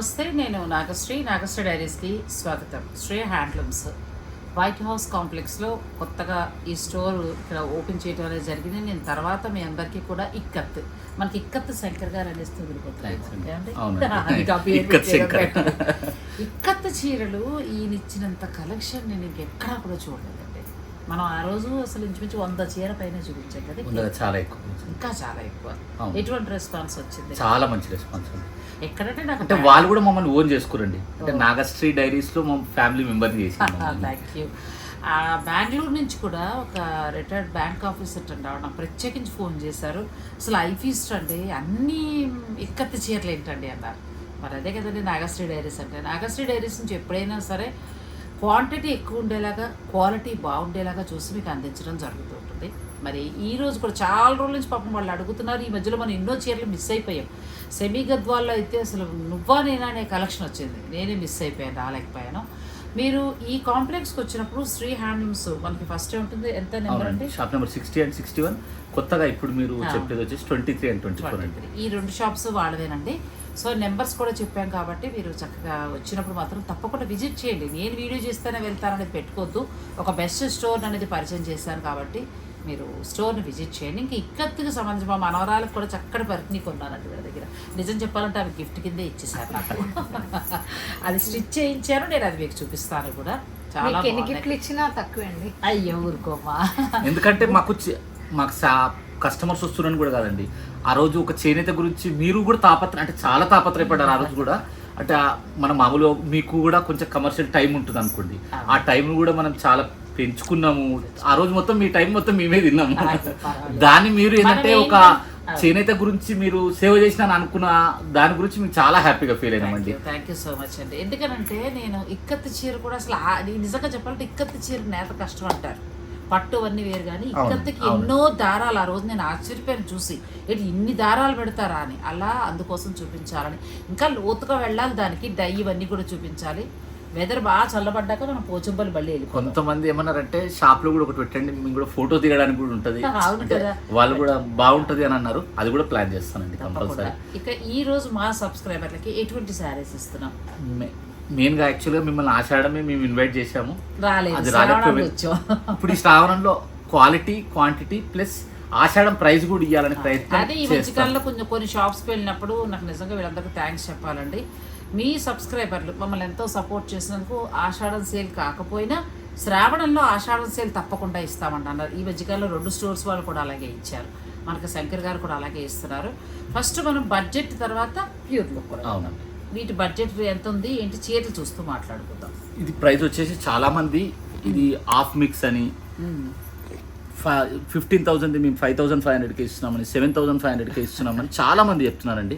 నమస్తే నేను నాగశ్రీ. నాగశ్రీ డైరీస్కి స్వాగతం. శ్రీ హ్యాండ్లూమ్స్. వైట్ హౌస్ కాంప్లెక్స్లో కొత్తగా ఈ స్టోర్ ఇక్కడ ఓపెన్ చేయడం అనేది జరిగింది. నేను తర్వాత మీ అందరికీ కూడా ఇక్కత్. మనకి ఇక్కత్ శంకర్ గారు ఆ పేరు ఇక్కత్ చీరలు ఈయన ఇచ్చినంత కలెక్షన్ నేను ఇంకెక్కడా కూడా చూడలేదండి. మనం ఆ రోజు అసలు ఇంచుమించు వంద చీర పైన చూపించాం కదా చాలా ఎక్కువ. ఇంకా చాలా ఎక్కువ. ఎటువంటి రెస్పాన్స్ వచ్చింది? చాలా మంచి రెస్పాన్స్ ఉంది. ఎక్కడంటే నాకు అంటే వాళ్ళు కూడా మమ్మల్ని ఓన్ చేసుకురండి. అంటే నాగశ్రీ డైరీస్లో మా ఫ్యామిలీ మెంబర్ చేసి థ్యాంక్ యూ బెంగళూరు నుంచి కూడా ఒక రిటైర్డ్ బ్యాంక్ ఆఫీసర్ అండి ఆవిడ. నాకు ప్రత్యేకించి ఫోన్ చేశారు. అసలు ఐఫీస్ట్ అండి. అన్ని ఇక్కత్తి చీరలు ఏంటండి అన్నారు మరి అదే కదండి నాగశ్రీ డైరీస్ అంటే. నాగశ్రీ డైరీస్ నుంచి ఎప్పుడైనా సరే క్వాంటిటీ ఎక్కువ ఉండేలాగా క్వాలిటీ బాగుండేలాగా చూసి మీకు అందించడం జరుగుతూ ఉంటుంది. మరి ఈ రోజు కూడా చాలా రోజుల నుంచి పాపం వాళ్ళు అడుగుతున్నారు ఈ మధ్యలో మనం ఎన్నో చీరలు మిస్ అయిపోయాం. సెమీ గద్వాల్లో అయితే అసలు నువ్వా నేనా అనే కలెక్షన్ వచ్చింది. నేనే మిస్ అయిపోయాను రాలేకపోయాను. మీరు ఈ కాంప్లెక్స్కి వచ్చినప్పుడు శ్రీ హ్యాండ్లూమ్స్ మనకి ఫస్ట్ ఉంటుంది ఎంత నెంబర్ అండి? Shop number sixty and sixty one కొత్తగా ఇప్పుడు మీరు చెప్పేది వచ్చేసి twenty three and. Twenty four అండి ఈ రెండు షాప్స్ వాళ్ళవేనండి. సో నెంబర్స్ కూడా చెప్పాం కాబట్టి మీరు చక్కగా వచ్చినప్పుడు మాత్రం తప్పకుండా విజిట్ చేయండి. నేను వీడియో చేస్తేనే వెళ్తాననేది పెట్టుకోవద్దు. ఒక బెస్ట్ స్టోర్ అనేది పరిచయం చేశాను కాబట్టి మీరు స్టోర్ని విజిట్ చేయండి. ఇంకా ఇక్కత్తుకి సంబంధించి మా మనవరాలకు కూడా చక్కటి పరిధిని కొన్నానండి వీళ్ళ దగ్గర. నిజం చెప్పాలంటే అవి గిఫ్ట్ కిందే ఇచ్చేసారు నాకు. అది స్టిచ్ చేయించాను నేను అది మీకు చూపిస్తాను కూడా. చాలా మీకు ఎన్ని. గిఫ్ట్లు ఇచ్చినా తక్కువే అండి. అయ్యో ఊరుకోమా ఎందుకంటే మాకు మాకు కస్టమర్స్ వస్తున్నారని కూడా కాదండి. ఆ రోజు ఒక చేనేత గురించి మీరు కూడా తాపత్ర అంటే చాలా తాపత్రయపడ్డారు ఆ రోజు కూడా. అంటే ఆ మన మామూలుగా మీకు కూడా కొంచెం కమర్షియల్ టైం ఉంటుంది అనుకోండి ఆ టైం కూడా మనం చాలా పెంచుకున్నాము. ఆ రోజు మొత్తం మీ టైం మొత్తం మేమే తిన్నాము. దాన్ని మీరు ఏంటంటే ఒక చేనేత గురించి మీరు సేవ చేసిన అనుకున్న దాని గురించి మేము చాలా హ్యాపీగా ఫీల్ అయినామండి థ్యాంక్ యూ సో మచ్ అండి. ఎందుకనంటే నేను ఇక్కత్తి చీర కూడా అసలు నిజంగా చెప్పాలంటే ఇక్కత్తి చీర నేత కష్టం అంటారు. పట్టు అన్నీ వేరు కానీ అవును. ఎన్నో దారాలు ఆ రోజు నేను ఆశ్చర్యపోయాను చూసి. ఏంటి ఇన్ని దారాలు పెడతారా అని. అలా అందుకోసం చూపించాలని. ఇంకా లోతుగా వెళ్ళాలి దానికి డై ఇవన్నీ కూడా చూపించాలి. వెదర్ బాగా చల్లబడ్డాక మనం పోచంపల్లి బళ్ళి వెళ్ళిపోతాం. కొంతమంది ఏమన్నారంటే షాప్లో కూడా ఒకటి పెట్టండి మేము కూడా ఫోటో దిగడానికి కూడా ఉంటది. వాళ్ళు కూడా బాగుంటది అని అన్నారు. అది కూడా ప్లాన్ చేస్తానండి కంపల్సరీ. ఇక ఈ రోజు మా సబ్స్క్రైబర్లకి ఎటువంటి శారీస్ ఇస్తున్నాం? మెయిన్గా యాక్చువల్గా మిమ్మల్ని ఆషాఢమే మేము ఇన్వైట్ చేశాము. రాలేదు. అది శ్రావణానికి రాలేకపోయింది. వచ్చాం. ఇప్పుడు ఈ శ్రావణంలో క్వాలిటీ క్వాంటిటీ ప్లస్ ఆషాఢం ప్రైస్ కూడా ఇవ్వాలని ప్రయత్నం అదే ఈ మధ్యకాలంలో కొంచెం కొన్ని షాప్స్కి వెళ్ళినప్పుడు నాకు నిజంగా వీళ్ళందరికీ థ్యాంక్స్ చెప్పాలండి. మీ సబ్స్క్రైబర్లు మమ్మల్ని ఎంతో సపోర్ట్ చేసినందుకు ఆషాఢం సేల్ కాకపోయినా శ్రావణంలో ఆషాఢం సేల్ తప్పకుండా ఇస్తామంట అన్నారు. ఈ మధ్యకాలంలో రెండు స్టోర్స్ వాళ్ళు కూడా అలాగే ఇచ్చారు. మనకు శంకర్ గారు కూడా అలాగే ఇస్తున్నారు. ఫస్ట్ మనం బడ్జెట్ తర్వాత ప్యూర్ లుక్ అవునండి వీటి బడ్జెట్ ఎంత ఉంది ఏంటి చీరలు చూస్తూ మాట్లాడుకుందాం. ఇది ప్రైస్ వచ్చేసి చాలా మంది ఇది హాఫ్ మిక్స్ అని ఫిఫ్టీన్ థౌసండ్ మేము ఫైవ్ థౌసండ్ ఫైవ్ హండ్రెడ్కి ఇస్తున్నామని సెవెన్ థౌసండ్ ఫైవ్ హండ్రెడ్కి ఇస్తున్నామని చాలా మంది చెప్తున్నారండి.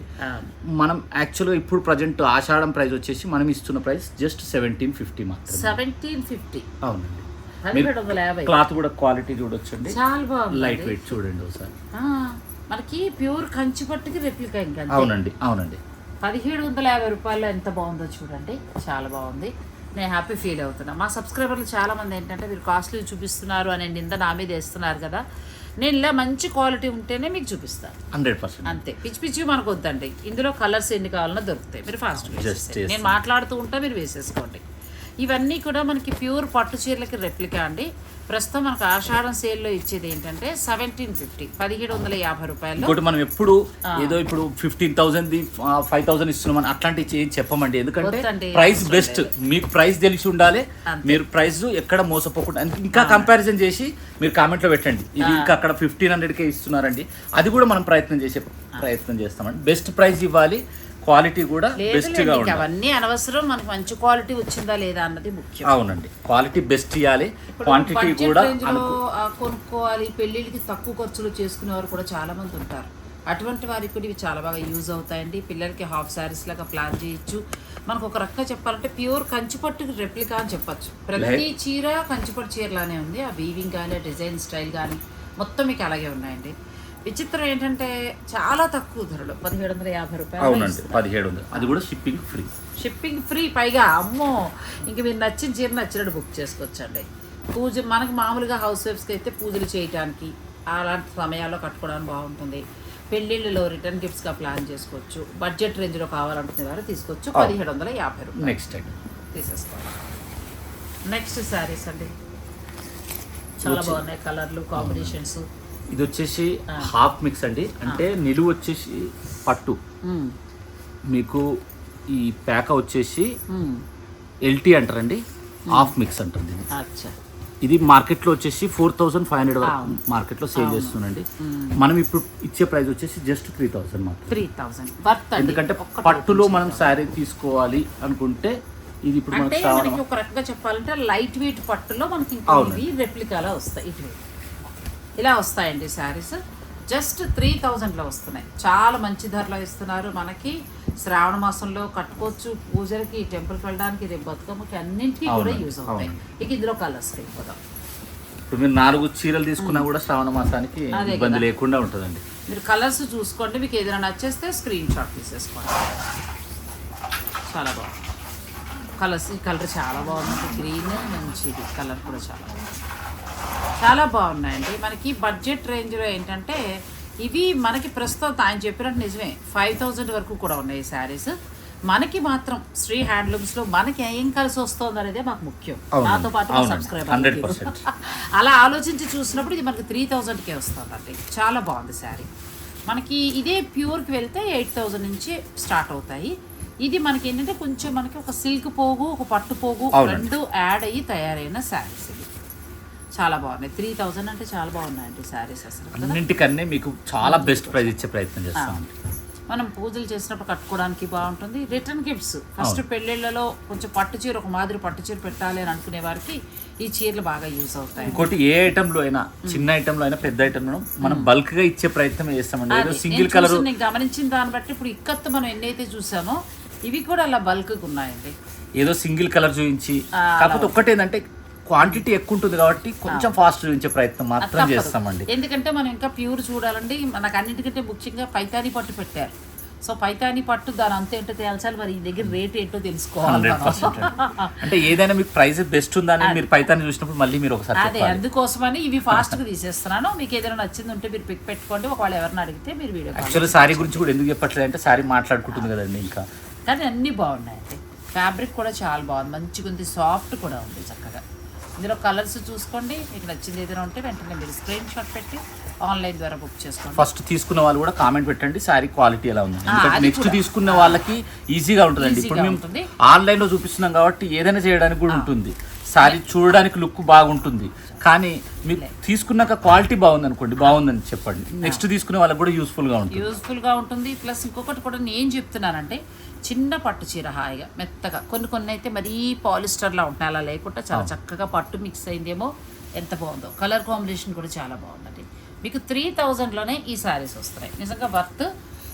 మనం యాక్చువల్గా ఇప్పుడు ప్రజెంట్ ఆషాఢం ప్రైస్ వచ్చేసి మనం ఇస్తున్న ప్రైస్ జస్ట్ సెవెంటీన్ ఫిఫ్టీ మాత్రమే. Seventeen fifty. అవునండి. క్లాత్ కూడా క్వాలిటీ చూడొచ్చండి. చాలా బాగుంది లైట్ వెయిట్ చూడండి ఒకసారి. మనకి ప్యూర్ కంచి పట్టుకి రెప్లికా ఇంకా. అవునండి అవునండి. పదిహేడు వందల యాభై రూపాయలు ఎంత బాగుందో చూడండి. చాలా బాగుంది. నేను హ్యాపీ ఫీల్ అవుతున్నా. మా సబ్స్క్రైబర్లు చాలా మంది ఏంటంటే మీరు కాస్ట్లీ చూపిస్తున్నారు అనే నింద నా మీద వేస్తున్నారు కదా నేను ఇలా మంచి క్వాలిటీ ఉంటేనే మీకు చూపిస్తాను హండ్రెడ్ పర్సెంట్. అంతే. పిచ్చి పిచ్చి మనకు వద్దండి ఇందులో కలర్స్ ఎన్ని కావాలన్నా దొరుకుతాయి. మీరు ఫాస్ట్. నేను మాట్లాడుతూ ఉంటా మీరు వేసేసుకోండి. ఇవన్నీ కూడా మనకి ప్యూర్ పట్టు చీరలకి రెప్లికా అండి. ప్రస్తుతం మనకు ఆషాఢం సేల్లో ఇచ్చేది ఏంటంటే సెవెంటీన్ ఫిఫ్టీ పదిహేడు వందల యాభై రూపాయలు. ఇంకోటి మనం ఎప్పుడు ఏదో ఇప్పుడు ఫిఫ్టీన్ థౌసండ్ ఫైవ్ థౌసండ్ ఇస్తున్నామని అట్లాంటివి ఏం చెప్పమండి. ఎందుకంటే ప్రైస్ బెస్ట్. మీకు ప్రైస్ తెలిసి ఉండాలి. మీరు ప్రైస్ ఎక్కడ మోసపోకుండా ఇంకా కంపారిజన్ చేసి మీరు కామెంట్లో పెట్టండి. ఇది ఇంకా అక్కడ ఫిఫ్టీన్ హండ్రెడ్కే ఇస్తున్నారండి. అది కూడా మనం ప్రయత్నం చేసే ప్రయత్నం చేస్తామండి. బెస్ట్ ప్రైస్ ఇవ్వాలి. క్వాలిటీ కూడా బెస్ట్గా అవన్నీ అనవసరం మనకు మంచి క్వాలిటీ వచ్చిందా లేదా అన్నది ముఖ్యం. అవునండి. క్వాలిటీ బెస్ట్ ఇవ్వాలి క్వాంటిటీ కూడా కొనుక్కోవాలి. పెళ్ళిళ్ళకి తక్కువ ఖర్చులు చేసుకునేవారు కూడా చాలా మంది ఉంటారు. అటువంటి వారికి కూడా ఇవి చాలా బాగా యూజ్ అవుతాయండి. పిల్లలకి హాఫ్ శారీస్ లాగా ప్లాన్ చేయొచ్చు. మనకు ఒక రకంగా చెప్పాలంటే ప్యూర్ కంచిపట్టుకి రెప్లికా అని చెప్పొచ్చు. ప్రతి చీర కంచిపట్టు చీరలానే ఉంది. ఆ వీవింగ్ కానీ డిజైన్ స్టైల్ కానీ మొత్తం మీకు అలాగే ఉన్నాయండి. విచిత్రం ఏంటంటే చాలా తక్కువ ధరలో. పదిహేడు వందల యాభై రూపాయలు అవునండి పదిహేడు వందలు. అది కూడా షిప్పింగ్ ఫ్రీ షిప్పింగ్ ఫ్రీ పైగా అమ్మో ఇంక మీరు నచ్చిన చీర నచ్చినట్టు బుక్ చేసుకోవచ్చండి. పూజ మనకు మామూలుగా హౌస్ వైఫ్స్కి అయితే పూజలు చేయటానికి అలాంటి సమయాల్లో కట్టుకోవడానికి బాగుంటుంది. పెళ్ళిళ్ళలో రిటర్న్ గిఫ్ట్స్గా ప్లాన్ చేసుకోవచ్చు. బడ్జెట్ రేంజ్లో కావాలనుకునే వారు తీసుకోవచ్చు. పదిహేడు వందల యాభై రూపాయలు. నెక్స్ట్ అండి తీసేసుకోవాలి నెక్స్ట్ శారీస్ అండి. చాలా బాగున్నాయి కలర్లు కాంబినేషన్స్ ఇది వచ్చేసి. హాఫ్ మిక్స్ అండి. అంటే నిలువు వచ్చేసి పట్టు. మీకు ఈ ప్యాక వచ్చేసి ఎల్టీ అంటారండి. హాఫ్ మిక్స్ అంటారు దీన్ని. ఇది మార్కెట్లో వచ్చేసి ఫోర్ థౌసండ్ ఫైవ్ హండ్రెడ్ అవును. మార్కెట్లో సేల్ మ్మ్. మనం ఇప్పుడు ఇచ్చే ప్రైస్ వచ్చేసి జస్ట్ త్రీ థౌసండ్ మాత్రం త్రీ థౌసండ్. ఎందుకంటే పట్టులో మనం శారీ తీసుకోవాలి అనుకుంటే ఇది ఇప్పుడు మనకు ఒక రకంగా చెప్పాలంటే లైట్ వెయిట్ పట్టులో మనకి రెప్లికాలా వస్తాయి ఇటు ఇలా వస్తాయండి శారీస్. జస్ట్ త్రీ థౌజండ్లో వస్తున్నాయి. చాలా మంచి ధరలో ఇస్తున్నారు. మనకి శ్రావణ మాసంలో కట్టుకోవచ్చు. పూజలకి టెంపుల్కి వెళ్ళడానికి రేపు బతుకమ్మకి అన్నింటికి కూడా యూజ్ అవుతాయి. ఇక ఇందులో కలర్స్ వెళ్ళిపోదాం. ఇప్పుడు మీరు నాలుగు చీరలు తీసుకున్నా కూడా శ్రావణ మాసానికి ఇబ్బంది. లేకుండా ఉంటుందండి. మీరు కలర్స్ చూసుకోండి. మీకు ఏదైనా నచ్చేస్తే స్క్రీన్ షాట్ తీసేసుకోండి. చాలా బాగుంది. కలర్స్ ఈ కలర్ చాలా బాగుంది. గ్రీన్ మంచిది. కలర్ కూడా చాలా బాగుంది. చాలా బాగున్నాయండి. మనకి బడ్జెట్ రేంజ్లో ఏంటంటే ఇవి మనకి ప్రస్తుతం ఆయన చెప్పినట్టు నిజమే. ఫైవ్ థౌజండ్ వరకు కూడా ఉన్నాయి ఈ శారీస్. మనకి మాత్రం శ్రీ హ్యాండ్లూమ్స్లో మనకి ఏం కలిసి వస్తుంది అనేది మాకు ముఖ్యం. నాతో పాటు. సబ్స్క్రైబర్ 100%. అలా ఆలోచించి చూసినప్పుడు ఇది మనకి త్రీ థౌజండ్కే వస్తుందండి. చాలా బాగుంది శారీ. మనకి ఇదే ప్యూర్కి వెళ్తే ఎయిట్ థౌజండ్ నుంచి స్టార్ట్ అవుతాయి. ఇది మనకి ఏంటంటే కొంచెం మనకి ఒక సిల్క్ పోగు ఒక పట్టు పోగు. రెండు యాడ్ అయ్యి తయారైన శారీస్ ఇది చాలా బాగున్నాయి. త్రీ థౌజండ్ అంటే చాలా బాగున్నాయండి శారీస్ అసలు? అన్నింటికన్నీ మీకు చాలా బెస్ట్ ప్రైస్ ఇచ్చే ప్రయత్నం చేస్తాం మనం పూజలు చేసినప్పుడు కట్టుకోవడానికి బాగుంటుంది. రిటర్న్ గిఫ్ట్స్ ఫస్ట్ పెళ్ళిళ్ళలో కొంచెం పట్టు చీర ఒక మాదిరి పట్టు చీర పెట్టాలి అని అనుకునే వారికి ఈ చీరలు బాగా యూజ్ అవుతాయి ఇంకోటి ఏ ఐటమ్లో అయినా చిన్న ఐటమ్లో అయినా పెద్ద ఐటమ్లో మనం బల్క్గా ఇచ్చే ప్రయత్నం చేస్తామండి. ఏదో సింగిల్ కలర్ గమనించిన దాన్ని బట్టి ఇప్పుడు ఇక్కత్తు మనం ఎన్నైతే చూసామో ఇవి కూడా అలా బల్క్ ఉన్నాయండి. ఏదో సింగిల్ కలర్ చూపించి కాకపోతే ఒక్కటి ఏంటంటే క్వాంటిటీ ఎక్కువ ఉంటుంది కాబట్టి కొంచెం ఫాస్ట్ చూపించే ప్రయత్నం మాత్రం. చేస్తామండి. ఎందుకంటే మనం ఇంకా ప్యూర్ చూడాలండి. మనకు అన్నిటికంటే ముఖ్యంగా పైతాని పట్టు పెట్టారు. సో పైతాని పట్టు దాని అంత ఏంటో తేల్చాలి. మరి ఈ దగ్గర రేట్ ఏంటో తెలుసుకోవాలి అంటే ఏదైనా మీకు ప్రైస్ బెస్ట్ ఉందని మీరు పైతాన్ని చూసినప్పుడు మళ్ళీ మీరు ఒకసారి అదే అందుకోసమని ఇవి ఫాస్ట్గా తీసేస్తున్నాను. మీకు ఏదైనా నచ్చింది ఉంటే మీరు పిక్ పెట్టుకోండి. ఒకవేళ ఎవరిని అడిగితే మీరు వీడియో యాక్చువల్లీ శారీ గురించి కూడా ఎందుకు చెప్పట్లేదు అంటే శారీ మాట్లాడుకుంటుంది కదండి ఇంకా. కానీ అన్నీ బాగున్నాయండి. ఫ్యాబ్రిక్ కూడా చాలా బాగుంది. మంచిగా ఉంది సాఫ్ట్ కూడా ఉంది చక్కగా. ఇందులో కలర్స్ చూసుకోండి. మీకు నచ్చింది ఏదైనా ఉంటే వెంటనే మీరు స్క్రీన్ షాట్ పెట్టి ఆన్లైన్ ద్వారా బుక్ చేసుకోండి. ఫస్ట్ తీసుకున్న వాళ్ళు కూడా కామెంట్ పెట్టండి. శారీ క్వాలిటీ ఎలా ఉంది? నెక్స్ట్. తీసుకున్న వాళ్ళకి ఈజీగా ఉంటుందండి. ఇప్పుడు మేము ఉంటుంది. ఆన్లైన్లో చూపిస్తున్నాం కాబట్టి ఏదైనా చేయడానికి కూడా ఉంటుంది. శారీ చూడడానికి లుక్ బాగుంటుంది. కానీ మీరు తీసుకున్నాక క్వాలిటీ బాగుంది అనుకోండి బాగుందని చెప్పండి. నెక్స్ట్ తీసుకునే వాళ్ళకి కూడా యూస్ఫుల్గా ఉంటుంది. యూస్ఫుల్గా ఉంటుంది. ప్లస్ ఇంకొకటి కూడా నేను చెప్తున్నానంటే చిన్న పట్టు చీర హాయిగా మెత్తగా. కొన్ని కొన్ని అయితే మరీ పాలిస్టర్లా ఉంటాయి అలా లేకుండా చాలా చక్కగా పట్టు మిక్స్ అయిందేమో ఎంత బాగుందో. కలర్ కాంబినేషన్ కూడా చాలా బాగుందండి. మీకు త్రీ థౌజండ్లోనే ఈ శారీస్ వస్తున్నాయి. నిజంగా వర్త్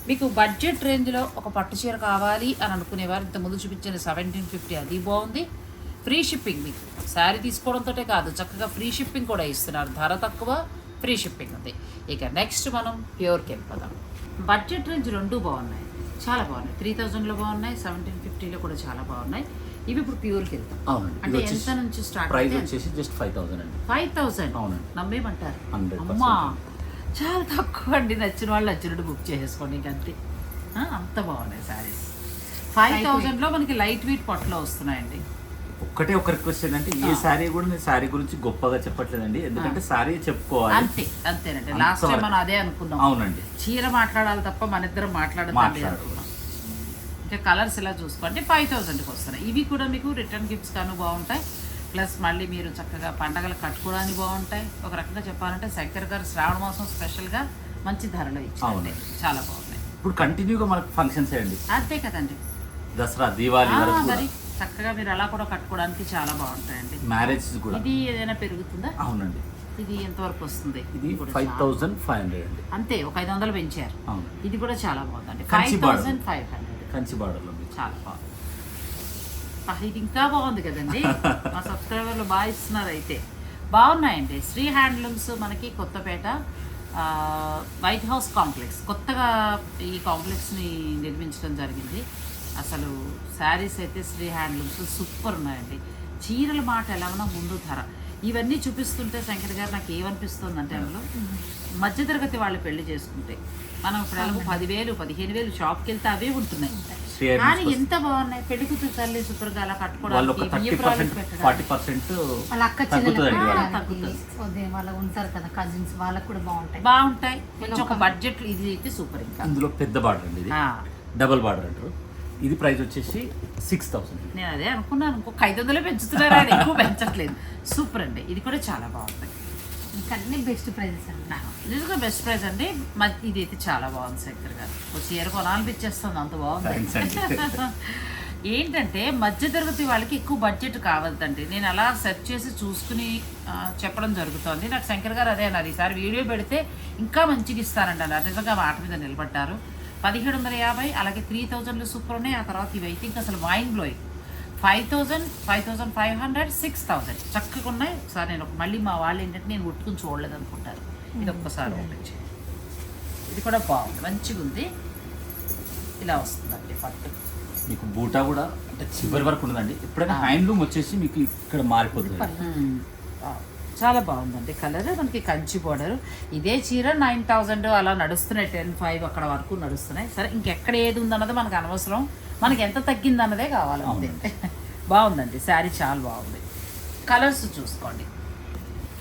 మీకు బడ్జెట్ రేంజ్లో ఒక పట్టు చీర కావాలి అని అనుకునేవారు ఇంతకుముందు చూపించిన సెవెంటీన్ ఫిఫ్టీ అది బాగుంది. ఫ్రీ షిప్పింగ్ మీకు. శారీ తీసుకోవడంతో కాదు చక్కగా ఫ్రీ షిప్పింగ్ కూడా ఇస్తున్నారు. ధర తక్కువ ఫ్రీ షిప్పింగ్ ఉంది. ఇక నెక్స్ట్ మనం ప్యూర్కి వెళ్ళిపోదాం బడ్జెట్ రేంజ్ రెండు బాగున్నాయి. చాలా బాగున్నాయి. త్రీ థౌజండ్లో బాగున్నాయి సెవెంటీన్ ఫిఫ్టీలో కూడా చాలా బాగున్నాయి. ఇవి ఇప్పుడు ప్యూర్కి వెళ్తాం. అవునండి. అంటే ఎంత నుంచి స్టార్ట్ ప్రైస్ వచ్చేసి జస్ట్ ఫైవ్ థౌసండ్ అండి. ఫైవ్ థౌసండ్ అవునండి. నమ్మేమంటారు? 100% అమ్మా! చాలా తక్కువ అండి. నచ్చిన వాళ్ళు నచ్చినట్టు బుక్ చేసేసుకోండి ఇంక అంతే. బాగున్నాయి శారీస్ ఫైవ్ థౌజండ్లో మనకి లైట్ వెయిట్ పట్టులో వస్తున్నాయండి. ఒక్కటే ఒక రిక్వెస్ట్ ఏంటంటే ఏ శారీ కూడా నేను శారీ గురించి గొప్పగా చెప్పట్లేదండి. ఎందుకంటే శారీ చెప్పుకోవాలి. అంతే అంతేనండి. అంత లాస్ట్ టైం. మనం అదే అనుకున్నాం. అవునండి. చీర మాట్లాడాలి తప్ప మన ఇద్దరం మాట్లాడదండి ఇంకా కలర్స్ ఇలా చూసుకోండి. ఫైవ్ థౌజండ్కి వస్తున్నాయి. ఇవి కూడా మీకు రిటర్న్ గిఫ్ట్స్ కాను బాగుంటాయి. ప్లస్ మళ్ళీ మీరు చక్కగా పండగలు కట్టుకోవడానికి బాగుంటాయి. ఒక రకంగా చెప్పాలంటే శంకర్ గారు శ్రావణ మాసం స్పెషల్గా మంచి ధరలో అవును. చాలా బాగున్నాయి. ఇప్పుడు కంటిన్యూగా మనకు ఫంక్షన్స్ అండి అంతే కదండి. దసరా దీవాళి ఆ, వరకు కూడా. మరి చక్కగా మీరు అలా కూడా కట్టుకోవడానికి చాలా బాగుంటాయండి. మ్యారేజెస్ కూడా. ఇది ఏదైనా పెరుగుతుందా? అవునండి. ఇది ఎంతవరకు వస్తుంది? ఇది కూడా ఫైవ్ చాలా- థౌజండ్ ఫైవ్ హండ్రెడ్ అండి. అంతే ఒక ఐదు వందలు పెంచారు. అవును. ఇది కూడా చాలా బాగుందండి. Kanchi five. Thousand five hundred. Kanchi బార్డర్లో మీకు. చాలా బాగుంది. ఆ, ఇది ఇంకా బాగుంది కదండి. మా సబ్స్క్రైబర్లు బాగా ఇస్తున్నారు అయితే. బాగున్నాయండి. శ్రీ హ్యాండ్లూమ్స్ మనకి కొత్తపేట ఆ, వైట్ హౌస్ కాంప్లెక్స్. కొత్తగా ఈ కాంప్లెక్స్ని నిర్మించడం జరిగింది. అసలు శారీస్ అయితే శ్రీ హ్యాండ్లూమ్స్ సూపర్ ఉన్నాయండి. చీరల మాట ఎలా ఉన్నా ముందు ధర. ఇవన్నీ చూపిస్తుంటే శంకర్ గారు నాకు ఏమనిపిస్తుంది అంటే అందులో మధ్యతరగతి వాళ్ళు పెళ్ళి చేసుకుంటే మనం ఇప్పుడు ఎలాగో పదివేలు పదిహేను వేలు షాప్కి వెళ్తే అవే ఉంటున్నాయి. కానీ ఎంత బాగున్నాయి? పెళ్ళి కూతురు తల్లి శుభ్రంగా అలా కట్టుకోవడానికి వాళ్ళ అక్క. తగ్గుతుంది. ఉంటారు కదా కజిన్స్ వాళ్ళకు కూడా బాగుంటాయి. బాగుంటాయి. కొంచెం ఒక బడ్జెట్ ఇది అయితే సూపర్ ఇంకా. ఇందులో పెద్ద బార్డర్ అండి డబుల్ బార్డర్ అంటారు. ఇది ప్రైస్ వచ్చేసి సిక్స్ థౌసండ్ నేను అదే అనుకున్నాను ఇంకొక ఐదు వందలే పెంచుతున్నారు ఎక్కువ పెంచట్లేదు. సూపర్ అండి. ఇది కూడా చాలా బాగుంది. ఇంకా అన్ని బెస్ట్ ప్రైజెస్ అండి. నిజంగా బెస్ట్ ప్రైస్ అండి. మ- ఇది అయితే చాలా బాగుంది శంకర్ గారు. ఒక చీర కొనాలనిపించేస్తుంది అంత. బాగుంది. ఏంటంటే మధ్యతరగతి వాళ్ళకి ఎక్కువ బడ్జెట్ కావద్దండి. నేను అలా సెర్చ్ చేసి చూసుకుని చెప్పడం జరుగుతోంది. నాకు శంకర్ గారు అదే అన్నారు. ఈసారి వీడియో పెడితే ఇంకా మంచిగా ఇస్తారండి అన్నారు నిజంగా మాట మీద నిలబడ్డారు. పదిహేడు వందల యాభై అలాగే త్రీ థౌజండ్లు సూపర్ ఉన్నాయి. ఆ తర్వాత ఇవి అయితే ఇంకా అసలు mind blowing five thousand five thousand five hundred six thousand చక్కగా ఉన్నాయి. ఒకసారి నేను ఒక- మళ్ళీ మా వాళ్ళు ఏంటంటే నేను ఉట్టుకుని చూడలేదు అనుకుంటారు ఇది ఒక్కసారి ఓపెన్ చేయండి. ఇది కూడా బాగుంది. మంచిగా ఉంది. ఇలా వస్తుందండి పట్టు. మీకు బూటా కూడా అంటే చివరి వరకు ఉండదండి ఎప్పుడైనా హ్యాండ్లూమ్ వచ్చేసి మీకు ఇక్కడ మారిపోతుంది. చాలా బాగుందండి కలర్. మనకి కంచి బోర్డర్. ఇదే చీర నైన్ థౌజండ్ అలా నడుస్తున్నాయి. టెన్ ఫైవ్ అక్కడ వరకు నడుస్తున్నాయి. సరే ఇంకెక్కడ ఏది ఉందన్నది మనకు అనవసరం. మనకి ఎంత తగ్గింది అన్నదే కావాలంతే బాగుందండి. శారీ చాలా బాగుంది. కలర్స్ చూసుకోండి.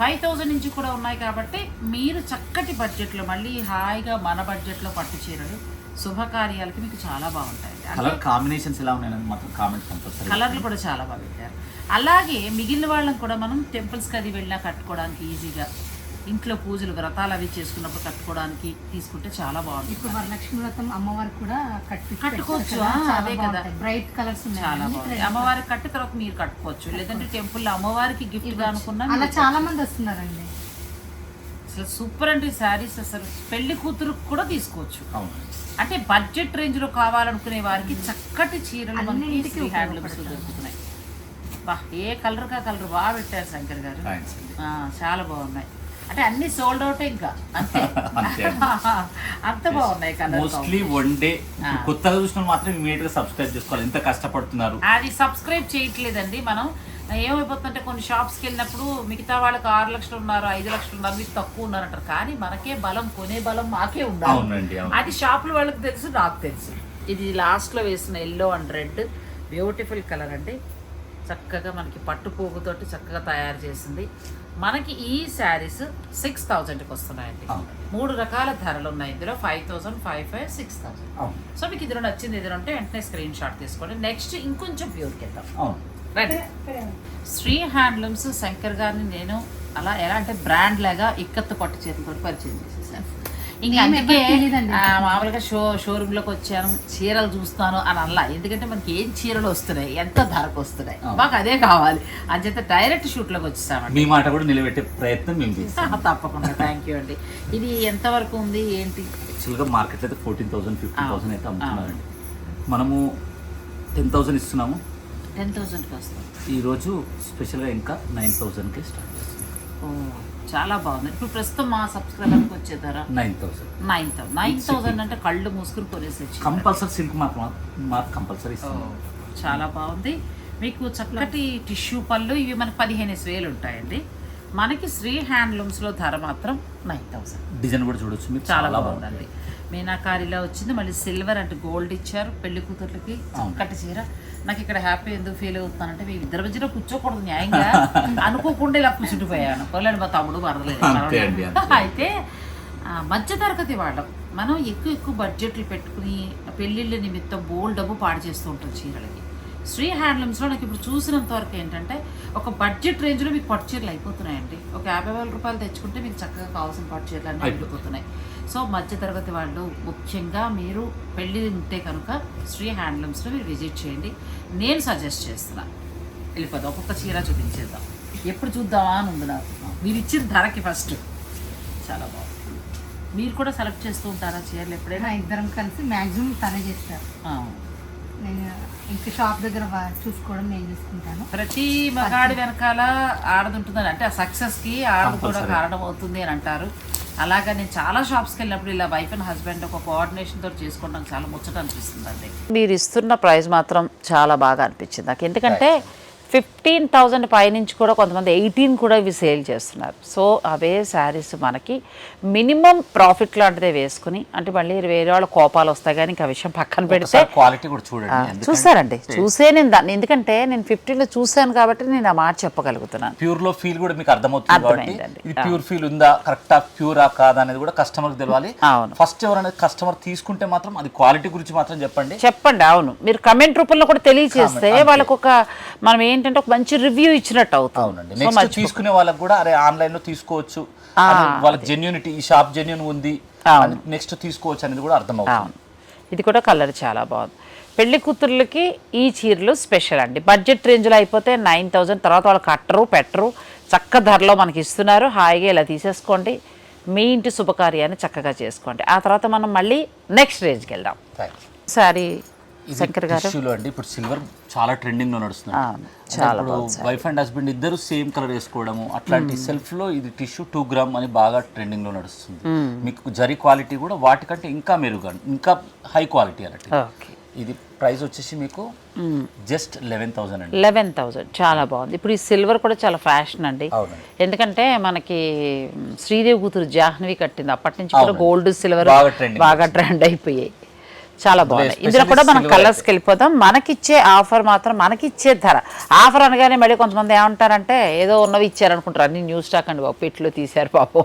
ఫైవ్ థౌజండ్ నుంచి కూడా ఉన్నాయి కాబట్టి మీరు చక్కటి బడ్జెట్లో మళ్ళీ హాయిగా మన బడ్జెట్లో పట్టు చీరలు శుభకార్యాలకి మీకు చాలా బాగుంటాయండి. అంటే కలర్ కాంబినేషన్స్ ఎలా ఉన్నాయని మాత్రం కామెంట్ కంపల్సరీ కలర్లు కూడా చాలా బాగా పెట్టారు. అలాగే మిగిలిన వాళ్ళని కూడా మనం టెంపుల్స్కి అది వెళ్ళినా కట్టుకోవడానికి ఈజీగా ఇంట్లో పూజలు వ్రతాలు అవి చేసుకున్నప్పుడు కట్టుకోవడానికి తీసుకుంటే చాలా బాగుంటుంది. ఇప్పుడు వరలక్ష్మి వ్రతం అమ్మవారికి కూడా కట్టి కట్టుకోవచ్చు, అదే కదా. బ్రైట్ కలర్స్ చాలా బాగుంది అమ్మవారికి కట్టి తర్వాత మీరు కట్టుకోవచ్చు. లేదంటే టెంపుల్లో అమ్మవారికి గిఫ్ట్గా అనుకున్నా అలా చాలా మంది వస్తున్నారండి. అసలు సూపర్ అంటే శారీస్ అసలు. పెళ్ళి కూతురు కూడా తీసుకోవచ్చు. అవును అంటే బడ్జెట్ రేంజ్లో కావాలనుకునే వారికి చక్కటి చీరలు హ్యాండ్లూమ్స్. దొరుకుతున్నాయి. బా ఏ కలర్ కా కలర్ బాగా పెట్టారు శంకర్ గారు. చాలా బాగున్నాయి. అంటే అన్ని సోల్డ్ అవుట్ ఇంకా. అంతే. బాగున్నాయి కలర్ మోస్ట్లీ వన్ డే కొత్తగా చూసిన మాత్రం ఇమీడియట్గా సబ్స్క్రైబ్ చేసుకోవాలి. ఎంత కష్టపడుతున్నారు. అది సబ్స్క్రైబ్ చేయట్లేదండి మనం. ఏమైపోతుందంటే కొన్ని షాప్స్కి వెళ్ళినప్పుడు మిగతా వాళ్ళకి ఆరు లక్షలు ఉన్నారు ఐదు లక్షలు ఉన్నారు మీకు తక్కువ ఉన్నారు అంటారు కానీ మనకే బలం కొనే బలం మాకే ఉండాలి. అది షాపుల వాళ్ళకి తెలుసు నాకు తెలుసు. ఇది లాస్ట్లో వేసిన yellow and red beautiful colour అండి. చక్కగా మనకి పట్టు పోగుతోటి చక్కగా తయారు చేసింది. మనకి ఈ శారీస్ సిక్స్ థౌజండ్కి వస్తున్నాయండి. మూడు రకాల ధరలు ఉన్నాయి. ఇందులో five thousand five five six thousand అవును. సో మీకు ఇందులో నచ్చింది ఏదైనా ఉంటే వెంటనే స్క్రీన్ షాట్ తీసుకోండి. నెక్స్ట్ ఇంకొంచెం ప్యూర్కి వెళ్దాం. రైట్ శ్రీ హ్యాండ్లూమ్స్ శంకర్ గారిని నేను అలా ఎలా అంటే బ్రాండ్ లాగా ఇక్కత్తు పట్టు చేతులతో పరిచయం చేసేసాను ఇంకా అందుకే మామూలుగా షో షోరూంలోకి వచ్చాను చీరలు చూస్తాను అని అలా. ఎందుకంటే మనకి ఏం చీరలు వస్తున్నాయి ఎంత ధరకు వస్తున్నాయి. మాకు అదే కావాలి. అంచేత డైరెక్ట్ షూట్లోకి వచ్చేసామండి. మీ మాట కూడా నిలబెట్టే ప్రయత్నం మేము చేస్తాం. తప్పకుండా. థ్యాంక్ యూ అండి. ఇది ఎంతవరకు ఉంది? ఏంటి? యాక్చువల్గా మార్కెట్లో అయితే ఫోర్టీన్ థౌసండ్ ఫిఫ్టీన్ థౌసండ్ అయితే అమ్ముతున్నారండి. మనము టెన్ థౌసండ్ ఇస్తున్నాము. టెన్ థౌసండ్కి వస్తుంది. ఈరోజు స్పెషల్గా ఇంకా నైన్ థౌసండ్కి స్టార్ట్ చేస్తున్నాం. ఓ చాలా బాగుంది. ఇప్పుడు ప్రస్తుతం మా సబ్స్క్రైబర్కి వచ్చే ధర nine thousand nine thousand nine thousand అంటే కళ్ళు మూసుకుని కొనేసి compulsory silk mark mark compulsory చాలా బాగుంది. మీకు చక్కటి టిష్యూ పళ్ళు ఇవి మనకి పదిహేను వేలు ఉంటాయండి. మనకి శ్రీ హ్యాండ్లూమ్స్లో ధర మాత్రం నైన్ థౌసండ్ డిజైన్ కూడా చూడొచ్చు మీరు. చాలా బాగుందండి. మీనాకారిలో వచ్చింది. మళ్ళీ సిల్వర్ అంటే గోల్డ్ ఇచ్చారు పెళ్ళి కూతుర్లకి. చక్కటి చీర. నాకు ఇక్కడ హ్యాపీ ఎందుకు ఫీల్ అవుతున్నానంటే మీ ఇద్దరి మధ్యలో కూర్చోకూడదు న్యాయంగా. అనుకోకుండా ఇలా కూర్చుండిపోయాను. పోలేండి మా తమ్ముడు అంతే. అయితే మధ్య తరగతి వాళ్ళం. మనం ఎక్కువ ఎక్కువ బడ్జెట్లు పెట్టుకుని పెళ్ళిళ్ళ నిమిత్తం బోల్ డబ్బు పాడు చేస్తూ ఉంటాం చీరలకి. శ్రీ హ్యాండ్లూమ్స్లో నాకు ఇప్పుడు చూసినంత వరకు ఏంటంటే ఒక బడ్జెట్ రేంజ్లో మీకు పట్టు చీరలు అయిపోతున్నాయండి. ఒక యాభై వేల రూపాయలు తెచ్చుకుంటే మీకు చక్కగా కావాల్సిన పట్టు చీరలు అన్నీ అయిపోతున్నాయి సో మధ్య తరగతి వాళ్ళు ముఖ్యంగా మీరు పెళ్ళి ఉంటే కనుక శ్రీ హ్యాండ్లూమ్స్లో మీరు విజిట్ చేయండి. నేను సజెస్ట్ చేస్తున్నా. వెళ్ళిపోదాం. ఒక్కొక్క చీర చూపించేద్దాం. ఎప్పుడు చూద్దామా అని ఉంది నాకు. మీరు ఇచ్చిన ధరకి ఫస్ట్ చాలా బాగుంది. మీరు కూడా సెలెక్ట్ చేస్తూ ఉంటారా చీరలు ఎప్పుడైనా? ఇద్దరం కలిసి మాక్సిమం తనే చేస్తారు. ఆ. నేను ఇంకా షాప్ దగ్గర వా- చూసుకోవడం నేను చూసుకుంటాను. ప్రతి మగాడి వెనకాల ఆడదుంటుందని అంటే ఆ సక్సెస్కి ఆడదు కూడా. కారణం అవుతుంది అని అంటారు. అలాగా నేను చాలా షాప్స్కి వెళ్ళినప్పుడు ఇలా వైఫ్ అండ్ హస్బెండ్ ఒక కోఆర్డినేషన్ తోటి చేసుకోవడం చాలా ముచ్చట అనిపిస్తుంది అండి మీరు ఇస్తున్న ప్రైస్ మాత్రం చాలా బాగా అనిపించింది నాకు. ఎందుకంటే ఫిఫ్టీన్ థౌజండ్ పైనుంచి కూడా కొంతమంది ఎయిటీన్ కూడా ఇవి సేల్ చేస్తున్నారు. సో అవే శారీస్ మనకి మినిమం ప్రాఫిట్ లాంటిదే వేసుకుని అంటే మళ్ళీ వేరే వాళ్ళ కోపాలు వస్తాయి కానీ ఇంకా విషయం పక్కన పెడితే క్వాలిటీ కూడా చూడండి. చూసారండి చూసే నేను దాన్ని ఎందుకంటే నేను ఫిఫ్టీన్లో చూశాను కాబట్టి నేను ఆ మాట చెప్పగలుగుతున్నాను. ప్యూర్లో ఫీల్ కూడా మీకు అర్థమవుతుంది కాబట్టి అర్థమైందండి. ఇది ప్యూర్ ఫీల్ ఉందా కరెక్టా ప్యూరా కాదా అనేది కూడా కస్టమర్ తెలియాలి అవును. ఫస్ట్ ఎవరైనా కస్టమర్ తీసుకుంటే మాత్రం అది క్వాలిటీ గురించి మాత్రం చెప్పండి. చెప్పండి అవును. మీరు కమెంట్ రూపంలో కూడా తెలియజేస్తే వాళ్ళకు ఒక మనం ఏంటంటే ఒక మంచి రివ్యూ ఇచ్చినట్టు అవుతుంది. అవునండి. నెక్స్ట్ తీసుకునే వాళ్ళకి కూడా అరే ఆన్లైన్లో తీసుకోవచ్చు వాళ్ళకి జెన్యూనిటీ ఈ షాప్ జెన్యూన్ ఉంది అని నెక్స్ట్ తీసుకోవచ్చు అనేది కూడా అర్థం అవుతుంది అవును. ఇది కూడా కలర్ చాలా బాగుంది. పెళ్ళి కూతుర్లకి ఈ చీరలు స్పెషల్ అండి. బడ్జెట్ రేంజ్లో అయిపోతే నైన్ థౌజండ్ తర్వాత వాళ్ళు కట్టరు పెట్టరు. చక్క ధరలో మనకి ఇస్తున్నారు. హాయిగా ఇలా తీసేసుకోండి. మీ ఇంటి శుభకార్యాన్ని చక్కగా చేసుకోండి. ఆ తర్వాత మనం మళ్ళీ నెక్స్ట్ రేంజ్కి వెళ్దాం. సారీ శంకర్ గారు? అండి. ఇప్పుడు సిల్వర్ చాలా ట్రెండింగ్లో నడుస్తుంది. చాలా వైఫ్ అండ్ హస్బెండ్ ఇద్దరు సేమ్ కలర్ వేసుకోవడము అట్లాంటి సెల్ఫ్లో ఇది టిష్యూ టూ గ్రామ్ అని బాగా ట్రెండింగ్లో నడుస్తుంది. మీకు జరీ క్వాలిటీ కూడా వాటికంటే ఇంకా మెరుగా ఇంకా హై క్వాలిటీ అన్నట్టు ఇది ప్రైస్ వచ్చేసి మీకు జస్ట్ లెవెన్ థౌసండ్ అండి. లెవెన్ థౌజండ్ చాలా బాగుంది. ఇప్పుడు ఈ సిల్వర్ కూడా చాలా ఫ్యాషన్ అండి. ఎందుకంటే మనకి శ్రీదేవి కూతురు జాహ్నవి కట్టింది. అప్పటి నుంచి కూడా. గోల్డ్ సిల్వర్ బాగా ట్రెండ్ అయిపోయాయి. చాలా బాగుంది ఇందులో కూడా మనం కలర్స్కి వెళ్ళిపోతాం మనకిచ్చే ఆఫర్ మాత్రం మనకిచ్చే ధర. ఆఫర్ అనగానే మళ్ళీ కొంతమంది ఏమంటారంటే ఏదో ఉన్నవి ఇచ్చారనుకుంటారు. అన్ని న్యూస్ స్టాక్ అండి బాబు పెట్లు తీశారు పాపం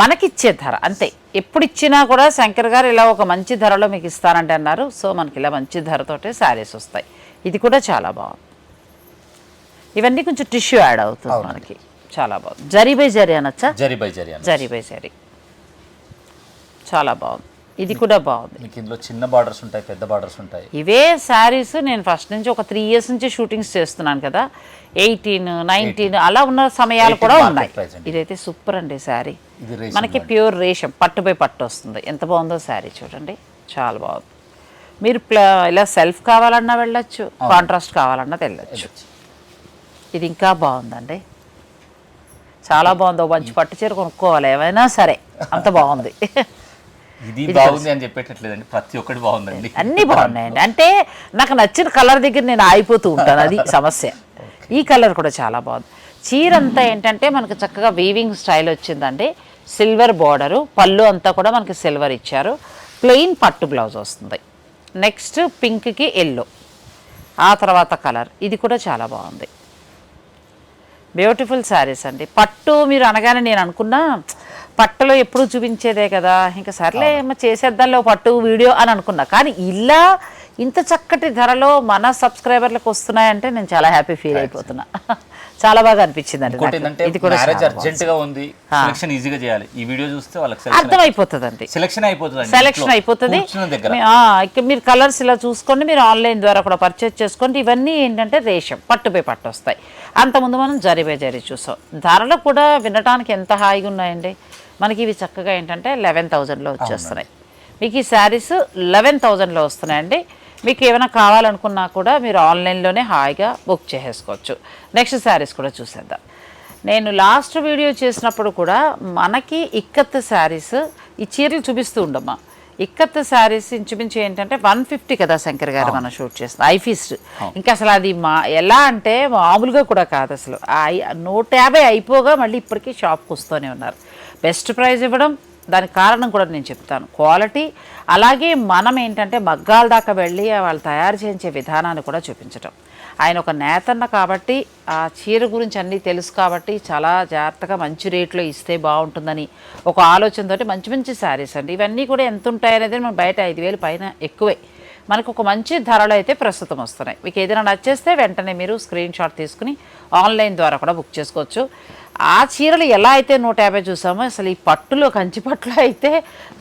మనకిచ్చే ధర అంతే. ఎప్పుడు ఇచ్చినా కూడా శంకర్ గారు ఇలా ఒక మంచి ధరలో మీకు ఇస్తానంటే అన్నారు. సో మనకి ఇలా మంచి ధరతోటే శారీస్ వస్తాయి. ఇది కూడా చాలా బాగుంది. ఇవన్నీ కొంచెం టిష్యూ యాడ్ అవుతుంది మనకి. చాలా బాగుంది. జరీ బై జరీ అనొచ్చా? Zari by zari zari by zari. చాలా బాగుంది. ఇది కూడా బాగుంది. మీకు ఇందులో చిన్న బార్డర్స్ ఉంటాయి పెద్ద బార్డర్స్ ఉంటాయి. ఇవే శారీస్ నేను ఫస్ట్ నుంచి ఒక త్రీ ఇయర్స్ నుంచి షూటింగ్స్ చేస్తున్నాను కదా. ఎయిటీన్ నైన్టీన్ అలా ఉన్న సమయాలు 18 కూడా ఉన్నాయి. ఇదైతే సూపర్ అండి శారీ. మనకి ప్యూర్ రేషం పట్టు బై పట్టు వస్తుంది. ఎంత బాగుందో శారీ చూడండి. చాలా బాగుంది. మీరు ప్ల- ఇలా సెల్ఫ్ కావాలన్నా వెళ్ళొచ్చు కాంట్రాస్ట్ కావాలన్నా వెళ్ళొచ్చు. ఇది ఇంకా బాగుందండి. చాలా బాగుంది. మంచి పట్టు చీర కొనుక్కోవాలి. ఏమైనా సరే అంత బాగుంది. ఇది బాగుంది అని చెప్పేటట్లేదండి. ప్రతి ఒక్కటి బాగుందండి. అన్నీ బాగున్నాయండి. అంటే నాకు నచ్చిన కలర్ దగ్గర నేను ఆగిపోతూ ఉంటాను. అది సమస్య. ఈ కలర్ కూడా చాలా బాగుంది. చీర అంతా ఏంటంటే మనకు చక్కగా వీవింగ్ స్టైల్ వచ్చిందండి. సిల్వర్ బార్డరు పళ్ళు అంతా కూడా మనకి సిల్వర్ ఇచ్చారు. ప్లెయిన్ పట్టు బ్లౌజ్ వస్తుంది. నెక్స్ట్ పింక్కి ఎల్లో ఆ తర్వాత కలర్. ఇది కూడా చాలా బాగుంది. బ్యూటిఫుల్ శారీస్ అండి. పట్టు మీరు అనగానే నేను అనుకున్నా పట్టులో ఎప్పుడు చూపించేదే కదా. ఇంకా సర్లే ఏమో చేసేద్దాంలో పట్టు వీడియో అని అనుకున్నా. కానీ ఇలా ఇంత చక్కటి ధరలో మన సబ్స్క్రైబర్లకు వస్తున్నాయంటే నేను చాలా హ్యాపీ ఫీల్ అయిపోతున్నా. చాలా బాగా అనిపించింది అండి ఇంకోటి ఏంటంటే ఇది కూడా మ్యారేజ్ చాలా అర్జెంట్గా ఉంది. సెలక్షన్ ఈజీగా చేయాలి. ఈ వీడియో చూస్తే వాళ్ళకి బాగుంది. అర్థమైపోతుందండి సెలక్షన్ అయిపోతుంది. సెలక్షన్ అయిపోతుంది మీరు కలర్స్ ఇలా చూసుకోండి. మీరు ఆన్లైన్ ద్వారా కూడా పర్చేజ్ చేసుకోండి. ఇవన్నీ ఏంటంటే రేషం పట్టుపై పట్టు వస్తాయి. అంతకుముందు మనం జరిపై జరి చూసాం. ధరలు కూడా వినడానికి ఎంత హాయిగా ఉన్నాయండి. మనకి ఇవి చక్కగా ఏంటంటే లెవెన్ థౌజండ్లో వచ్చేస్తున్నాయి. మీకు ఈ శారీస్ లెవెన్ థౌజండ్లో వస్తున్నాయండి. మీకు ఏమైనా కావాలనుకున్నా కూడా మీరు ఆన్లైన్లోనే హాయిగా బుక్ చేసేసుకోవచ్చు. నెక్స్ట్ శారీస్ కూడా చూసేద్దాం. నేను లాస్ట్ వీడియో చేసినప్పుడు కూడా మనకి ఇక్కత్ శారీస్ ఈ చీరలు చూపిస్తూ ఉండమ్మా. ఇక్కత్ శారీస్ ఇంచుమించు ఏంటంటే వన్ ఫిఫ్టీ కదా శంకర్ గారు మనం షూట్ చేస్తుంది ఐఫీస్ట్ ఇంకా అసలు అది మా ఎలా అంటే మామూలుగా కూడా కాదు అసలు. నూట యాభై అయిపోగా మళ్ళీ ఇప్పటికీ షాప్కి వస్తూనే ఉన్నారు. బెస్ట్ ప్రైజ్ ఇవ్వడం దానికి కారణం కూడా నేను చెప్తాను. క్వాలిటీ అలాగే మనం ఏంటంటే మగ్గాల దాకా వెళ్ళి వాళ్ళు తయారు చేయించే విధానాన్ని కూడా చూపించడం ఆయన ఒక నేతన్న కాబట్టి ఆ చీర గురించి అన్నీ తెలుసు కాబట్టి చాలా జాగ్రత్తగా మంచి రేట్లో ఇస్తే బాగుంటుందని ఒక ఆలోచనతోటి మంచి మంచి శారీస్ అండి. ఇవన్నీ కూడా ఎంత ఉంటాయి అనేది మనం బయట ఐదు వేలు పైన ఎక్కువే. మనకు ఒక మంచి ధరలు అయితే ప్రస్తుతం వస్తున్నాయి. మీకు ఏదైనా నచ్చేస్తే వెంటనే మీరు స్క్రీన్ షాట్ తీసుకుని ఆన్లైన్ ద్వారా కూడా బుక్ చేసుకోవచ్చు. ఆ చీరలు ఎలా అయితే నూట యాభై చూసామో అసలు ఈ పట్టులో కంచి పట్టులో అయితే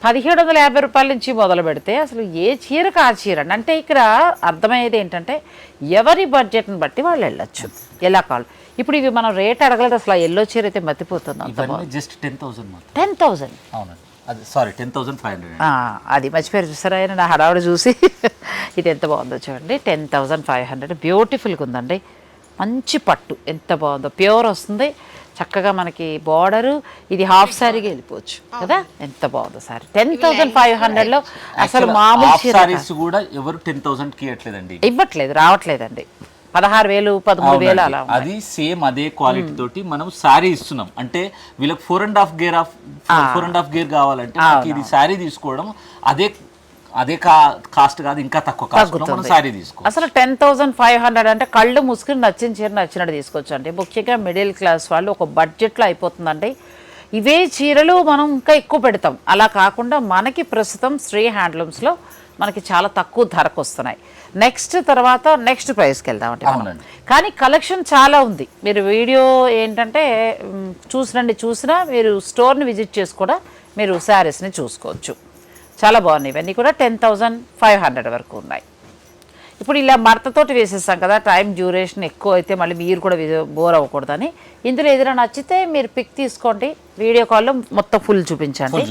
పదిహేడు వందల యాభై రూపాయల నుంచి మొదలు పెడితే అసలు ఏ చీరకు ఆ చీర అంటే ఇక్కడ అర్థమయ్యేది ఏంటంటే ఎవరి బడ్జెట్ని బట్టి వాళ్ళు వెళ్ళొచ్చు. ఎలా కావాలి? ఇప్పుడు ఇవి మనం రేట్ అడగలేదు అసలు ఆ ఎల్లో చీర అయితే ఇవన్నీ just ten thousand ten thousand. అవునండి. అది sari ten thousand five hundred అది మర్చిపోయారు చూసారా? ఆయన నా హడావుడు చూసి. ఇది ఎంత బాగుందో చూడండి. టెన్ థౌజండ్ ఫైవ్ హండ్రెడ్ బ్యూటిఫుల్గా ఉందండి. మంచి పట్టు. ఎంత బాగుందో. ప్యూర్ వస్తుంది. చక్కగా మనకి బార్డరు ఇది హాఫ్ సారీగా వెళ్ళిపోవచ్చు కదా? ఎంత బాగుందో సారీ. టెన్ థౌజండ్ ఫైవ్ హండ్రెడ్లో అసలు మామూలు కూడా ఎవరు టెన్ థౌసండ్కి ఇవ్వట్లేదండి ఇవ్వట్లేదు రావట్లేదండి. పదహారు వేలు పదమూడు వేలు అలా. అది సేమ్ అదే క్వాలిటీ తోటి మనం శారీ ఇస్తున్నాం. అంటే వీళ్ళకి four and half gear of four and half gear కావాలంటే ఇది శారీ తీసుకోవడం అదే అదే కా కాస్ట్ కాదు ఇంకా తక్కువ కాస్ట్. మనం శారీ తీసుకో. అసలు టెన్ థౌసండ్ ఫైవ్ హండ్రెడ్ అంటే కళ్ళు మూసుకుని నచ్చిన చీర నచ్చినట్టు తీసుకోవచ్చు అండి ముఖ్యంగా మిడిల్ క్లాస్ వాళ్ళు ఒక బడ్జెట్లో అయిపోతుందండి. ఇవే చీరలు మనం ఇంకా ఎక్కువ పెడతాం. అలా కాకుండా మనకి ప్రస్తుతం శ్రీ హ్యాండ్లూమ్స్లో మనకి చాలా తక్కువ ధరకు వస్తున్నాయి. నెక్స్ట్ తర్వాత నెక్స్ట్ ప్రైస్కి వెళ్దామండి. కానీ కలెక్షన్ చాలా ఉంది. మీరు వీడియో ఏంటంటే చూసినండి చూసినా మీరు స్టోర్ని విజిట్ చేసి కూడా మీరు శారీస్ని చూసుకోవచ్చు. చాలా బాగున్నాయి. ఇవన్నీ కూడా టెన్ థౌజండ్ ఫైవ్ హండ్రెడ్ వరకు ఉన్నాయి. ఇప్పుడు ఇలా మడతతోటి వేసేస్తాం కదా టైం డ్యూరేషన్ ఎక్కువ అయితే మళ్ళీ మీరు కూడా బోర్ అవ్వకూడదని. ఇందులో ఏదైనా నచ్చితే మీరు పిక్ తీసుకోండి. వీడియో కాల్లో మొత్తం ఫుల్ చూపించండి.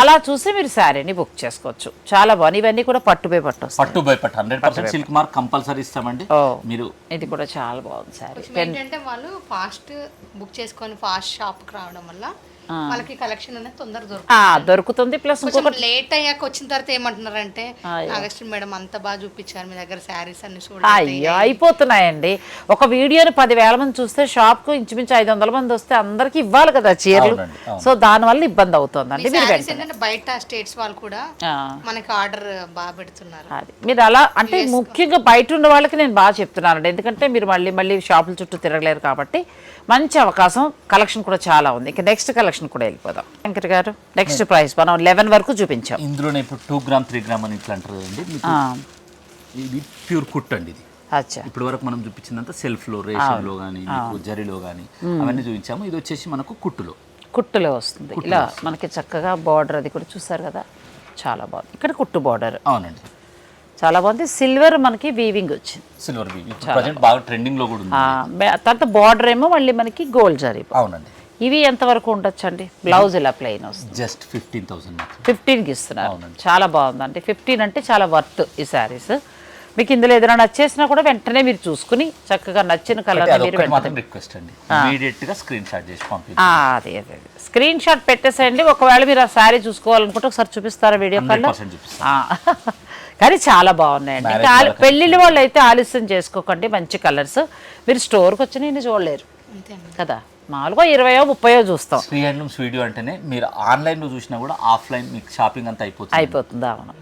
అలా చూసి మీరు శారీని బుక్ చేసుకోవచ్చు. చాలా బాగున్నాయి. ఇవన్నీ కూడా పట్టుపై పట్టు పట్టు బై పట్టు hundred percent silk mark compulsory ఇస్తామండి. ఓ. మీరు ఇది కూడా చాలా బాగుంది శారీ. ఏంటంటే వాళ్ళు ఫాస్ట్ బుక్ చేసుకొని ఫాస్ట్ షాప్కి రావడం వల్ల వాళ్ళకి కలెక్షన్ అనేది తొందర దొరుకుతుంది. ఆ, దొరుకుతుంది. ప్లస్ కొంచెం ఇంకొకటి లేట్ అయ్యాక వచ్చిన తర్వాత ఏమంటున్నారంటే. నాగశ్రీ మేడం అంత బాగా చూపించారు మీ దగ్గర శారీస్ అన్ని అయ్యో అయిపోతున్నాయండి. ఒక వీడియోని పదివేల మంది చూస్తే షాప్కు ఇంచుమించు ఐదు వందల మంది వస్తే అందరికి ఇవ్వాలి కదా చీరలు. సో దానివల్ల ఇబ్బంది అవుతుందండి. మీరు బయట స్టేట్స్ వాళ్ళు కూడా ఆ, మనకి ఆర్డర్ బాగా పెడుతున్నారు. అది. మీరు అలా అంటే ముఖ్యంగా బయట ఉన్న వాళ్ళకి నేను బాగా చెప్తున్నానండి. ఎందుకంటే మీరు మళ్ళీ మళ్ళీ షాపుల చుట్టూ తిరగలేరు కాబట్టి మంచి అవకాశం. కలెక్షన్ కూడా చాలా ఉంది. ఇంకా నెక్స్ట్ కలెక్షన్ కూడా వెళ్ళిపోదాం. వెంకట గారు నెక్స్ట్ ప్రైస్ మనం లెవెన్ వరకు చూపించాం. ఇందులోనే ఇప్పుడు టూ గ్రామ్ త్రీ గ్రామ్ అని ఇట్లా అంటారు కదండి. మీకు ఇది ప్యూర్ కుట్ అండి ఇది. అచ్చా. ఇప్పటి వరకు మనం చూపించినంత సెల్ఫ్లో రేషన్లో కానీ జరీలో కానీ అవన్నీ చూపించాము. ఇది వచ్చేసి మనకు కుట్టులో. కుట్టులో వస్తుంది. ఇలా మనకి చక్కగా బార్డర్ అది కూడా చూసారు కదా? చాలా బాగుంది. ఇక్కడ కుట్టు బార్డర్ అవునండి. చాలా బాగుంది. సిల్వర్ మనకి వీవింగ్ వచ్చింది. సిల్వర్ ప్రజెంట్ బాగా ట్రెండింగ్లో కూడా ఉంది. తర్వాత బార్డర్ ఏమో మళ్ళీ మనకి గోల్డ్ జరీ అవునండి. ఇవి ఎంతవరకు ఉండొచ్చు అండి బ్లౌజ్ ఇలా ప్లెయిన్ వస్తుంది? జస్ట్ ఫిఫ్టీన్ థౌసండ్ ఫిఫ్టీన్కి ఇస్తున్నారు. చాలా బాగుందండి. ఫిఫ్టీన్ అంటే చాలా వర్త్ ఈ శారీస్ మీకు ఇందులో ఏదైనా నచ్చేసినా కూడా వెంటనే మీరు చూసుకుని చక్కగా నచ్చిన కలర్ రిక్వెస్ట్ అండి. ఇమీడియట్గా స్క్రీన్ షాట్ చేసి అదే. స్క్రీన్ షాట్ పెట్టేసేయండి. ఒకవేళ మీరు ఆ శారీ చూసుకోవాలనుకుంటే ఒకసారి చూపిస్తారా వీడియో హండ్రెడ్ కానీ చాలా బాగున్నాయండి. ఇంకా ఆల- పెళ్ళిళ్ళ వాళ్ళు అయితే ఆలస్యం చేసుకోకండి మంచి కలర్స్. మీరు స్టోర్కి వచ్చి నేను చూడలేరు. కదా? మామూలుగా ఇరవయో ముప్పయో చూస్తాం. శ్రీ హ్యాండ్లూమ్స్ వీడియో అంటేనే మీరు ఆన్లైన్లో చూసినా కూడా ఆఫ్లైన్ మీకు షాపింగ్ అంతా అయిపోతుంది. అయిపోతుంది అవును.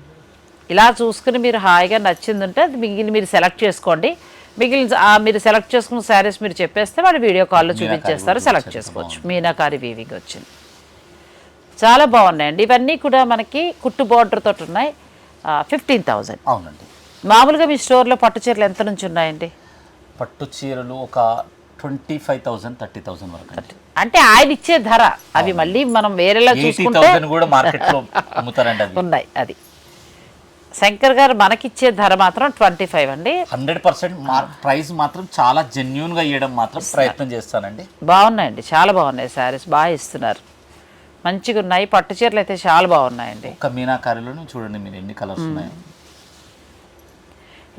ఇలా చూసుకుని మీరు హాయిగా నచ్చింది ఉంటే అది మిగిలిన మీరు సెలెక్ట్ చేసుకోండి. మిగిలిన ఆ మీరు సెలెక్ట్ చేసుకున్న శారీస్ మీరు చెప్పేస్తే వాళ్ళు వీడియో కాల్లో చూపించేస్తారు సెలెక్ట్ చేసుకోవచ్చు. మీనాకారి వీవింగ్ వచ్చింది. చాలా బాగున్నాయండి. ఇవన్నీ కూడా మనకి కుట్టు బార్డర్ తోటి ఉన్నాయి. ఫిఫ్టీన్ థౌజండ్ అవునండి. మామూలుగా మీ స్టోర్లో పట్టు చీరలు ఎంత నుంచి ఉన్నాయండి? పట్టు చీరలు ఒక twenty five thousand thirty thousand వరకు అంటే ఆయన ఇచ్చే ధర. అవి మళ్ళీ మనం వేరేలా చూసుకుంటే కూడా మార్కెట్లో అమ్ముతారండి అది ఉన్నాయి అది. శంకర్ గారు మనకిచ్చే ధర మాత్రం ట్వంటీ ఫైవ్ అండి. హండ్రెడ్ పర్సెంట్ ప్రైస్ మాత్రం చాలా జెన్యున్గా ఇవ్వడం మాత్రం ప్రయత్నం చేస్తానండి. బాగున్నాయండి చాలా బాగున్నాయి శారీస్ బాగా ఇస్తున్నారు. మంచిగా ఉన్నాయి. పట్టు చీరలు అయితే చాలా బాగున్నాయండి. ఒక మీనాకారిలోనే చూడండి మీరు ఎన్ని కలర్స్ ఉన్నాయో.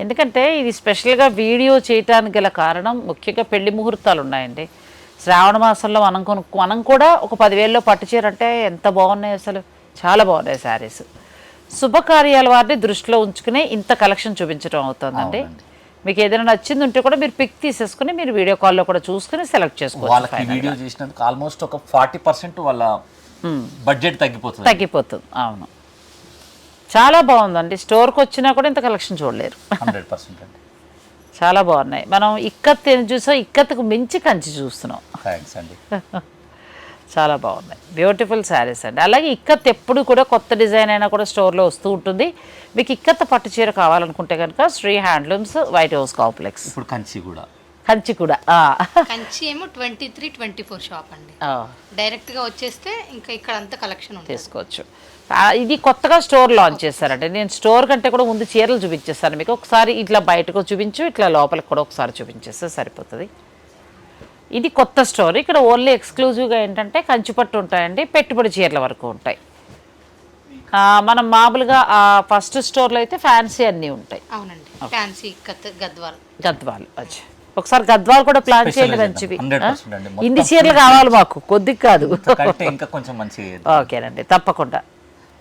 ఎందుకంటే ఇది స్పెషల్గా వీడియో చేయటానికి గల కారణం ముఖ్యంగా పెళ్ళి ముహూర్తాలు ఉన్నాయండి. శ్రావణ మాసంలో మనం కొను మనం కూడా ఒక పదివేల్లో పట్టు చీర అంటే ఎంత బాగున్నాయి అసలు? చాలా బాగున్నాయి శారీస్. శుభకార్యాల వారిని దృష్టిలో ఉంచుకునే ఇంత కలెక్షన్ చూపించడం అవుతుందండి. మీకు ఏదైనా నచ్చింది ఉంటే కూడా మీరు పిక్ తీసేసుకుని మీరు వీడియో కాల్లో కూడా చూసుకుని సెలెక్ట్ వాళ్ళకి వీడియో చేసినందుకు ఆల్మోస్ట్ ఒక ఫార్టీ పర్సెంట్ వాళ్ళ బడ్జెట్ తగ్గిపోతుంది. తగ్గిపోతుంది. అవును. చాలా బాగుందండి. స్టోర్కి వచ్చినా కూడా ఇంత కలెక్షన్ చూడలేరు. హండ్రెడ్ పర్సెంట్ అండి. చాలా బాగున్నాయి. మనం ఇక్కత్ చూసాం ఇక్కత్కు మించి కంచి చూస్తున్నాం. థ్యాంక్స్ అండి. చాలా బాగున్నాయి. బ్యూటిఫుల్ శారీస్ అండి. అలాగే ఇక్కత్ ఎప్పుడు కూడా కొత్త డిజైన్ అయినా కూడా స్టోర్లో వస్తూ ఉంటుంది. మీకు ఇక్కత్త పట్టు చీర కావాలనుకుంటే కనుక Shri handlooms white house complex. ఇప్పుడు కంచి కూడా. కంచి కూడా. కంచి ఏమో twenty three twenty four shop అండి. ఆ, డైరెక్ట్గా వచ్చేస్తే ఇంకా ఇక్కడ అంతా కలెక్షన్ తీసుకోవచ్చు. ఇది కొత్తగా స్టోర్ లాంచ్ చేశారండి. నేను స్టోర్ కంటే కూడా ముందు చీరలు చూపించేస్తాను మీకు. ఒకసారి ఇట్లా బయటకు చూపించు ఇట్లా లోపలికి కూడా ఒకసారి చూపించేస్తే సరిపోతుంది. ఇది కొత్త స్టోర్. ఇక్కడ ఓన్లీ ఎక్స్క్లూజివ్గా ఏంటంటే కంచిపట్టు ఉంటాయండి పెట్టుబడి చీరల వరకు ఉంటాయి. మనం మామూలుగా ఫస్ట్ స్టోర్లో అయితే ఫ్యాన్సీ అన్నీ ఉంటాయి. అవునండి. ఫ్యాన్సీ గద్వాల్. గద్వాలు అచ్చా. ఒకసారి గద్వాలు కూడా ప్లాన్ చేయండి మంచివి చేద్దాం. 100% అండి. మొత్తం ఇన్ని చీరలు కావాలి మాకు కొద్దిగా కాదు. ఇంకా కొంచెం మంచిగా ఓకేనండి తప్పకుండా.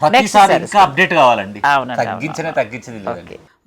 ప్రతిసారి ఇంకా అప్డేట్ కావాలండి. తగ్గించనే తగ్గించేది